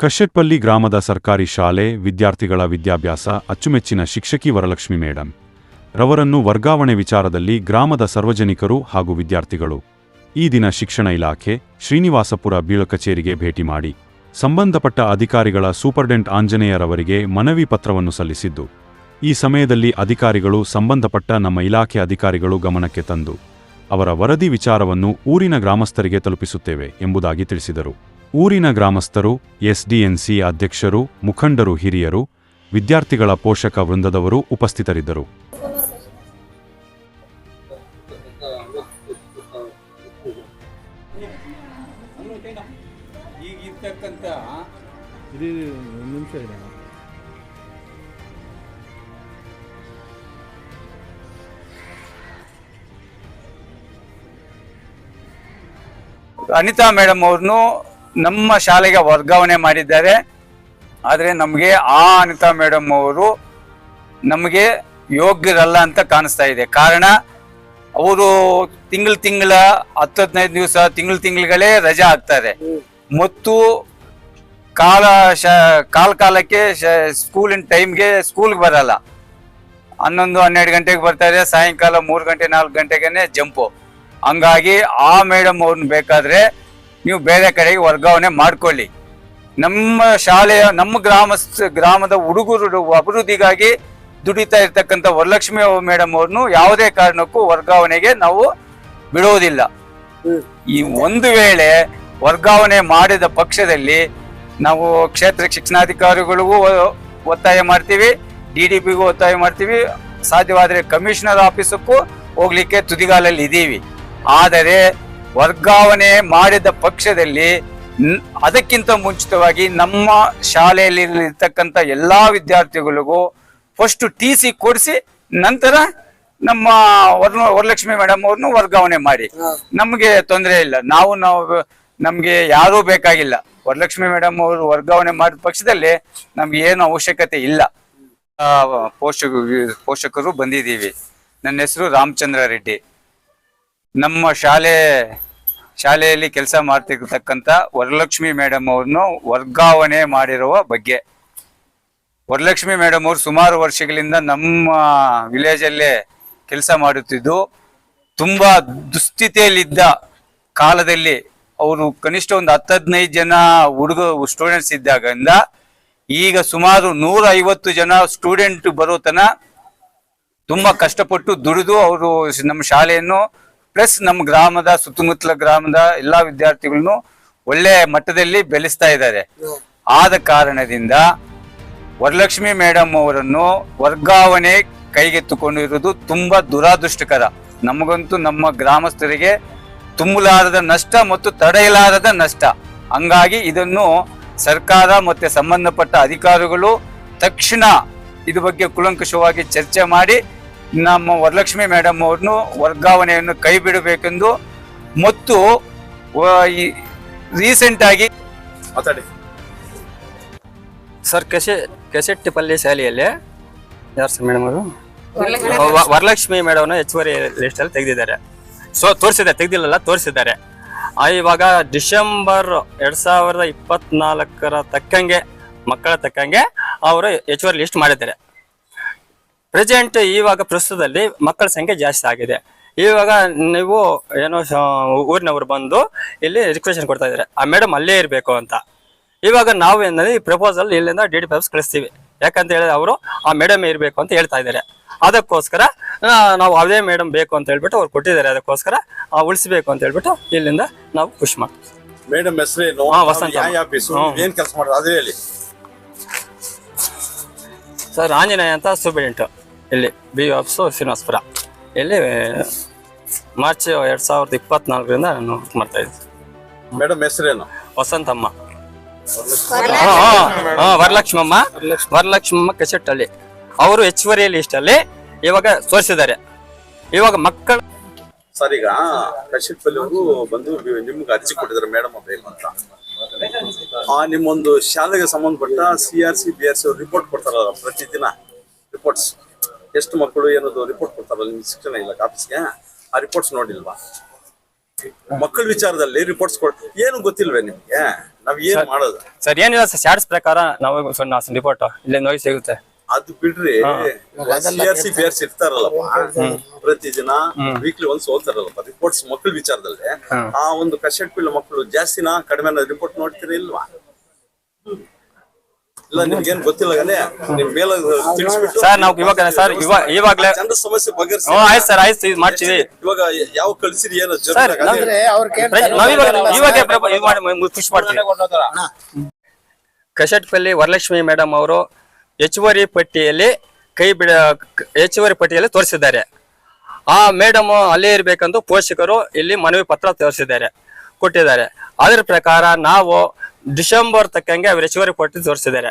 ಕಶ್ಯಟ್ಪಲ್ಲಿ ಗ್ರಾಮದ ಸರ್ಕಾರಿ ಶಾಲೆ, ವಿದ್ಯಾರ್ಥಿಗಳ ವಿದ್ಯಾಭ್ಯಾಸ, ಅಚ್ಚುಮೆಚ್ಚಿನ ಶಿಕ್ಷಕಿ ವರಲಕ್ಷ್ಮಿ ಮೇಡಂ. ರವರನ್ನು ವರ್ಗಾವಣೆ ವಿಚಾರದಲ್ಲಿ ಗ್ರಾಮದ ಸಾರ್ವಜನಿಕರು ಹಾಗೂ ವಿದ್ಯಾರ್ಥಿಗಳು. ಈ ದಿನ ಶಿಕ್ಷಣ ಇಲಾಖೆ, ಶ್ರೀನಿವಾಸಪುರ ಬೀಳ ಕಚೇರಿಗೆ ಭೇಟಿ ಮಾಡಿ, ಸಂಬಂಧಪಟ್ಟ ಅಧಿಕಾರಿಗಳ ಸೂಪರ್ಡೆಂಟ್ ಆಂಜನೇಯರವರಿಗೆ ಮನವಿ ಪತ್ರವನ್ನು ಸಲ್ಲಿಸಿದ್ದು, ಈ ಸಮಯದಲ್ಲಿ ಅಧಿಕಾರಿಗಳು ಸಂಬಂಧಪಟ್ಟ ನಮ್ಮ ಇಲಾಖೆ ಅಧಿಕಾರಿಗಳು ಗಮನಕ್ಕೆ ತಂದು, ಅವರ ವರದಿ ವಿಚಾರವನ್ನು ಊರಿನ ಗ್ರಾಮಸ್ಥರಿಗೆ ತಲುಪಿಸುತ್ತೇವೆ ಎಂಬುದಾಗಿ ತಿಳಿಸಿದರು. ಊರಿನ ಗ್ರಾಮಸ್ಥರು ಎಸ್ಡಿಎನ್ಸಿ ಅಧ್ಯಕ್ಷರು ಮುಖಂಡರು ಹಿರಿಯರು ವಿದ್ಯಾರ್ಥಿಗಳ ಪೋಷಕ ವೃಂದದವರು ಉಪಸ್ಥಿತರಿದ್ದರು. ಅನಿತಾ ಮೇಡಮ್ ಅವ್ರನ್ನು ನಮ್ಮ ಶಾಲೆಗೆ ವರ್ಗಾವಣೆ ಮಾಡಿದ್ದಾರೆ. ಆದರೆ ನಮಗೆ ಆ ಅನಿತಾ ಮೇಡಮ್ ಅವರು ನಮಗೆ ಯೋಗ್ಯರಲ್ಲ ಅಂತ ಕಾಣಿಸ್ತಾ ಇದೆ. ಕಾರಣ ಅವರು ತಿಂಗಳ ತಿಂಗಳ ಹತ್ತು ಹದಿನೈದು ದಿವಸ ತಿಂಗಳ ತಿಂಗಳಗಳೇ ರಜೆ ಹಾಕ್ತಾರೆ. ಮತ್ತು ಕಾಲ ಶ, ಕಾಲ ಕಾಲಕ್ಕೆ ಸ್ಕೂಲಿನ ಟೈಮ್ಗೆ ಸ್ಕೂಲ್ಗೆ ಬರಲ್ಲ. ಹನ್ನೊಂದು, ಹನ್ನೆರಡು ಗಂಟೆಗೆ ಬರ್ತಾರೆ, ಸಾಯಂಕಾಲ ಮೂರು ಗಂಟೆ, ನಾಲ್ಕು ಗಂಟೆಗೇನೆ ಜಂಪು. ಹಂಗಾಗಿ ಆ ಮೇಡಮ್ ಅವ್ರನ್ನ ಬೇಕಾದ್ರೆ ನೀವು ಬೇರೆ ಕಡೆಗೆ ವರ್ಗಾವಣೆ ಮಾಡ್ಕೊಳ್ಳಿ. ನಮ್ಮ ಶಾಲೆಯ, ನಮ್ಮ ಗ್ರಾಮ ಗ್ರಾಮದ ಹುಡುಗರು ಅಭಿವೃದ್ಧಿಗಾಗಿ ದುಡಿತಾ ಇರ್ತಕ್ಕಂಥ ವರಲಕ್ಷ್ಮಿ ಮೇಡಮ್ ಅವ್ರನ್ನು ಯಾವುದೇ ಕಾರಣಕ್ಕೂ ವರ್ಗಾವಣೆಗೆ ನಾವು ಬಿಡುವುದಿಲ್ಲ ಈ ಒಂದು ವೇಳೆ ವರ್ಗಾವಣೆ ಮಾಡಿದ ಪಕ್ಷದಲ್ಲಿ ನಾವು ಕ್ಷೇತ್ರ ಶಿಕ್ಷಣಾಧಿಕಾರಿಗಳಿಗೂ ಒತ್ತಾಯ ಮಾಡ್ತೀವಿ, ಡಿ ಡಿ ಪಿಗೂ ಒತ್ತಾಯ ಮಾಡ್ತೀವಿ, ಸಾಧ್ಯವಾದರೆ ಕಮಿಷನರ್ ಆಫೀಸಕ್ಕೂ ಹೋಗ್ಲಿಕ್ಕೆ ತುದಿಗಾಲಲ್ಲಿ ಇದ್ದೀವಿ. ಆದರೆ ವರ್ಗಾವಣೆ ಮಾಡಿದ ಪಕ್ಷದಲ್ಲಿ ಅದಕ್ಕಿಂತ ಮುಂಚಿತವಾಗಿ ನಮ್ಮ ಶಾಲೆಯಲ್ಲಿ ಇರ್ತಕ್ಕಂಥ ಎಲ್ಲಾ ವಿದ್ಯಾರ್ಥಿಗಳಿಗೂ ಫಸ್ಟ್ ಟಿ ಸಿ ಕೊಡಿಸಿ ನಂತರ ನಮ್ಮ ವರ- ವರಲಕ್ಷ್ಮಿ ಮೇಡಮ್ ಅವ್ರನ್ನು ವರ್ಗಾವಣೆ ಮಾಡಿ. ನಮಗೆ ತೊಂದರೆ ಇಲ್ಲ. ನಾವು ನಾವು ನಮ್ಗೆ ಯಾರೂ ಬೇಕಾಗಿಲ್ಲ. ವರಲಕ್ಷ್ಮಿ ಮೇಡಮ್ ಅವರು ವರ್ಗಾವಣೆ ಮಾಡಿದ ಪಕ್ಷದಲ್ಲಿ ನಮ್ಗೆ ಏನು ಅವಶ್ಯಕತೆ ಇಲ್ಲ. ಪೋಷಕ ಪೋಷಕರು ಬಂದಿದ್ದೀವಿ. ನನ್ನ ಹೆಸರು ರಾಮಚಂದ್ರ ರೆಡ್ಡಿ. ನಮ್ಮ ಶಾಲೆ ಶಾಲೆಯಲ್ಲಿ ಕೆಲಸ ಮಾಡ್ತಿರ್ತಕ್ಕಂಥ ವರಲಕ್ಷ್ಮಿ ಮೇಡಮ್ ಅವ್ರನ್ನು ವರ್ಗಾವಣೆ ಮಾಡಿರುವ ಬಗ್ಗೆ. ವರಲಕ್ಷ್ಮಿ ಮೇಡಮ್ ಅವರು ಸುಮಾರು ವರ್ಷಗಳಿಂದ ನಮ್ಮ ವಿಲೇಜಲ್ಲೇ ಕೆಲಸ ಮಾಡುತ್ತಿದ್ದು, ತುಂಬಾ ದುಸ್ಥಿತಿಯಲ್ಲಿದ್ದ ಕಾಲದಲ್ಲಿ ಅವರು ಕನಿಷ್ಠ ಒಂದು ಹತ್ತು ಹದಿನೈದು ಜನ ಹುಡುಗ ಸ್ಟೂಡೆಂಟ್ಸ್ ಇದ್ದಾಗಿಂದ ಈಗ ಸುಮಾರು ನೂರ ಐವತ್ತು ಜನ ಸ್ಟೂಡೆಂಟ್ ಬರೋತನ ತುಂಬಾ ಕಷ್ಟಪಟ್ಟು ದುಡಿದು ಅವರು ನಮ್ಮ ಶಾಲೆಯನ್ನು ಪ್ಲಸ್ ನಮ್ಮ ಗ್ರಾಮದ, ಸುತ್ತಮುತ್ತಲ ಗ್ರಾಮದ ಎಲ್ಲಾ ವಿದ್ಯಾರ್ಥಿಗಳನ್ನು ಒಳ್ಳೆ ಮಟ್ಟದಲ್ಲಿ ಬೆಳೆಸ್ತಾ ಇದ್ದಾರೆ. ಆದ ಕಾರಣದಿಂದ ವರಲಕ್ಷ್ಮಿ ಮೇಡಮ್ ಅವರನ್ನು ವರ್ಗಾವಣೆ ಕೈಗೆತ್ತಿಕೊಂಡಿರುವುದು ತುಂಬಾ ದುರಾದೃಷ್ಟಕರ. ನಮಗಂತೂ ನಮ್ಮ ಗ್ರಾಮಸ್ಥರಿಗೆ ತುಂಬಲಾರದ ನಷ್ಟ ಮತ್ತು ತಡೆಯಲಾರದ ನಷ್ಟ. ಹಂಗಾಗಿ ಇದನ್ನು ಸರ್ಕಾರ ಮತ್ತೆ ಸಂಬಂಧಪಟ್ಟ ಅಧಿಕಾರಿಗಳು ತಕ್ಷಣ ಇದ್ರ ಬಗ್ಗೆ ಕುಲಂಕುಷವಾಗಿ ಚರ್ಚೆ ಮಾಡಿ ನಮ್ಮ ವರಲಕ್ಷ್ಮಿ ಮೇಡಮ್ ಅವ್ರನ್ನು ವರ್ಗಾವಣೆಯನ್ನು ಕೈ ಬಿಡಬೇಕೆಂದು ಮತ್ತು ರೀಸೆಂಟ್ ಆಗಿ ಮಾತಾಡಿ. ಸರ್ ಕೆಸೆ ಕೆಸೆಟ್ಟಿಪಲ್ಲಿ ಶಾಲೆಯಲ್ಲಿ ಯಾರು ಸರ್ ಮೇಡಮ್ ಅವರು? ವರಲಕ್ಷ್ಮಿ ಮೇಡಮ್ನ ಹೆಚ್ಚುವರಿ ಲಿಸ್ಟಲ್ಲಿ ತೆಗೆದಿದ್ದಾರೆ. ಸೊ ತೋರಿಸಿದ್ದಾರೆ ತೆಗೆದಿಲ್ಲಲ್ಲ ತೋರಿಸಿದ್ದಾರೆ. ಆ, ಇವಾಗ ಡಿಸೆಂಬರ್ ಎರಡ್ ಸಾವಿರದ ಇಪ್ಪತ್ನಾಲ್ಕರ ತಕ್ಕಂಗೆ ಮಕ್ಕಳ ತಕ್ಕಂಗೆ ಅವರು ಹೆಚ್ಚುವರಿ ಲಿಸ್ಟ್ ಮಾಡಿದ್ದಾರೆ. ಪ್ರೆಸೆಂಟ್ ಇವಾಗ ಪ್ರಸ್ತುತದಲ್ಲಿ ಮಕ್ಕಳ ಸಂಖ್ಯೆ ಜಾಸ್ತಿ ಆಗಿದೆ. ಇವಾಗ ನೀವು ಏನೋ ಊರಿನವರು ಬಂದು ಇಲ್ಲಿ ರಿಕ್ವೆಷನ್ ಕೊಡ್ತಾ ಇದ್ದಾರೆ. ಆ ಮೇಡಮ್ ಅಲ್ಲೇ ಇರಬೇಕು ಅಂತ. ಇವಾಗ ನಾವು ಏನಂದ್ರೆ ಈ ಪ್ರಪೋಸಲ್ ಇಲ್ಲಿಂದ ಡಿ ಡಿ ಪಿ ಕಳಿಸ್ತೀವಿ. ಯಾಕಂತ ಹೇಳಿದ್ರೆ ಅವರು ಆ ಮೇಡಮ್ ಇರಬೇಕು ಅಂತ ಹೇಳ್ತಾ ಇದ್ದಾರೆ. ಅದಕ್ಕೋಸ್ಕರ ನಾವು ಅದೇ ಮೇಡಮ್ ಬೇಕು ಅಂತ ಹೇಳ್ಬಿಟ್ಟು ಅವ್ರು ಕೊಟ್ಟಿದ್ದಾರೆ. ಅದಕ್ಕೋಸ್ಕರ ಆ, ಉಳಿಸ್ಬೇಕು ಅಂತ ಹೇಳ್ಬಿಟ್ಟು ಇಲ್ಲಿಂದ ನಾವು ಖುಷಿ ಮಾಡ್ತೀವಿ. ಮೇಡಮ್. ಹೆಸರೇನು. ಏನ್ ಕೆಲಸ ಮಾಡೋದು? ಅದೇ ಹೇಳಿ. ಸರ್ ಆಂಜನೇಯ ಅಂತ ಸೂಪರಿಂಟು. ಇಲ್ಲಿ ಬಿ ಆಫೀಸು ಶ್ರೀನಿವಾಸಪುರ. ಇಲ್ಲಿ ಮಾರ್ಚ್ ಎರಡು ಸಾವಿರದ ಇಪ್ಪತ್ನಾಲ್ಕರಿಂದ ನಾನು ವರ್ಕ್ ಮಾಡ್ತಾ ಇದ್ದೀನಿ ಮೇಡಮ್ ಹೆಸರೇನು? ವಸಂತಮ್ಮ. ಹಾ, ಹಾ, ಹಾ, ವರಲಕ್ಷ್ಮಮ್ಮ. ವರಲಕ್ಷ್ಮಮ್ಮ ಕೆಸೆಟ್ಟಲ್ಲಿ ಅವರು ಹೆಚ್ಚುವರಿ ಲಿಸ್ಟ್ ಅಲ್ಲಿ ಇವಾಗ ತೋರಿಸಿದ್ದಾರೆ. ಇವಾಗ ಮಕ್ಕಳು ಸರ್ ಈಗ ಕಶಿಪಲ್ಲಿ ಅವರು ಬಂದು ನಿಮ್ಗೆ ಅರ್ಜಿ ಕೊಟ್ಟಿದ್ದಾರೆ ಮೇಡಮ್ ಬೇಕು ಅಂತ. ಆ ನಿಮ್ಮೊಂದು ಶಾಲೆಗೆ ಸಂಬಂಧಪಟ್ಟ C R C B R C ಅವ್ರು ರಿಪೋರ್ಟ್ ಕೊಡ್ತಾರಲ್ಲ ಪ್ರತಿದಿನ ರಿಪೋರ್ಟ್ಸ್ ಎಷ್ಟು ಮಕ್ಕಳು ಏನದು ರಿಪೋರ್ಟ್ ಕೊಡ್ತಾರಲ್ಲ ನಿಮ್ಮ ಶಿಕ್ಷಣ ಇಲಾಖೆ ಆಫೀಸ್ಗೆ ಆ ರಿಪೋರ್ಟ್ಸ್ ನೋಡಿಲ್ವಾ? ಮಕ್ಕಳ ವಿಚಾರದಲ್ಲಿ ರಿಪೋರ್ಟ್ಸ್ ಕೊಡ್ ಏನು ಗೊತ್ತಿಲ್ವೇ ನಿಮ್ಗೆ? ನಾವ್ ಏನ್ ಮಾಡೋದು? ಸರ್ ಏನಿಲ್ಲ ಸರ್ ಶಾರ್ಟ್ಸ್ ಪ್ರಕಾರ ನಾವು ಸಣ್ಣ ರಿಪೋರ್ಟ್ ಇಲ್ಲೇ ನೋಯ್ ಸಿಗುತ್ತೆ. ಅದು ಬಿಡ್ರಿ. C R C B R C ಇರ್ತಾರಲ್ಲಪ್ಪ. ಪ್ರತಿದಿನ ವೀಕ್ಲಿ ಒನ್ಸ್ ಹೋಗ್ತಾರಲ್ಲಪ್ಪ ರಿಪೋರ್ಟ್ಸ್ ಮಕ್ಕಳ ವಿಚಾರದಲ್ಲಿ. ಆ ಒಂದು ಕಸೆಟ್ ಪಿಲ್ಲ ಮಕ್ಕಳು ಜಾಸ್ತಿನ ಕಡಿಮೆ ರಿಪೋರ್ಟ್ ನೋಡ್ತೀರಿ ಇಲ್ವಾ? ಇಲ್ಲ ನಿಮ್ಗೇನ್ ಗೊತ್ತಿಲ್ಲ ಗನೆ ನಿಮ್ ಮೇಲೆ ತಿಳಿಸ್ಬಿಟ್ಟು ಸರ್ ನಾವು ಇವಾಗ ಸರ್ ಇವಾಗ ಇವಾಗ್ಲೇ ಜನರ ಸಮಸ್ಯೆ ಬಗೆಹರಿಸಿ. ಹ್ಞೂ ಆಯ್ತು ಸರ್ ಆಯ್ತು ಇದು ಮಾಡ್ತೀವಿ. ಇವಾಗ ಯಾವ ಕಳ್ಸಿರಿ ಏನು ಸರ್ ಜರ್ಮನ್ ನಾವು ನಾವು ಇವಾಗ ಇವಾಗ ಪ್ರಭ- ಇದು ಮಾಡಿ ಖುಷಿ ಮಾಡ್ತೀವಿ. ಕಶೆಟ್ಪಲ್ಲಿ ವರಲಕ್ಷ್ಮಿ ಮೇಡಮ್ ಅವರು ಹೆಚ್ಚುವರಿ ಪಟ್ಟಿಯಲ್ಲಿ ಕೈ ಬಿಡ ಹೆಚ್ಚುವರಿ ಪಟ್ಟಿಯಲ್ಲಿ ತೋರಿಸಿದ್ದಾರೆ. ಆ ಮೇಡಮ್ ಅಲ್ಲೇ ಇರಬೇಕಂದು ಪೋಷಕರು ಇಲ್ಲಿ ಮನವಿ ಪತ್ರ ತೋರಿಸಿದ್ದಾರೆ. ಕೊಟ್ಟಿದ್ದಾರೆ. ಅದರ ಪ್ರಕಾರ ನಾವು ಡಿಸೆಂಬರ್ ತಕ್ಕಂಗೆ ಅವ್ರು ಹೆಚ್ಚುವರಿ ಕೊಟ್ಟು ತೋರಿಸಿದ್ದಾರೆ.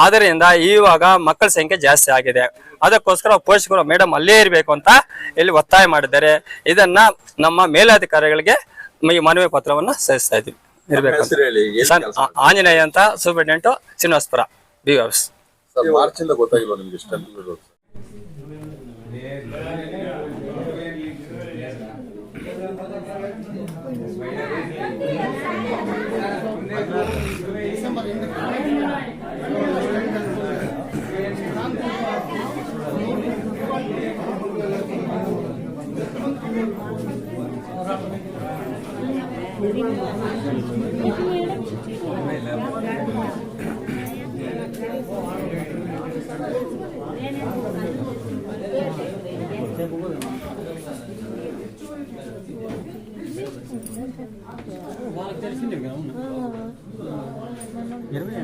ಆದ್ರಿಂದ ಇವಾಗ ಮಕ್ಕಳ ಸಂಖ್ಯೆ ಜಾಸ್ತಿ ಆಗಿದೆ. ಅದಕ್ಕೋಸ್ಕರ ಪೋಷಕರು ಮೇಡಮ್ ಅಲ್ಲೇ ಇರಬೇಕು ಅಂತ ಇಲ್ಲಿ ಒತ್ತಾಯ ಮಾಡಿದ್ದಾರೆ. ಇದನ್ನ ನಮ್ಮ ಮೇಲಾಧಿಕಾರಿಗಳಿಗೆ ಈ ಮನವಿ ಪತ್ರವನ್ನು ಸಲ್ಲಿಸ್ತಾ ಇದ್ದೀವಿ. ಇರ್ಬೇಕು ಆಂಜನೇಯ ಅಂತ ಸೂಪರಿಂಟೆಂಟು ಶ್ರೀನಿವಾಸಪುರ ಬಿ ಹೌಸ್ వాళ్ళకి తెలిసిందే కదా ఇరవై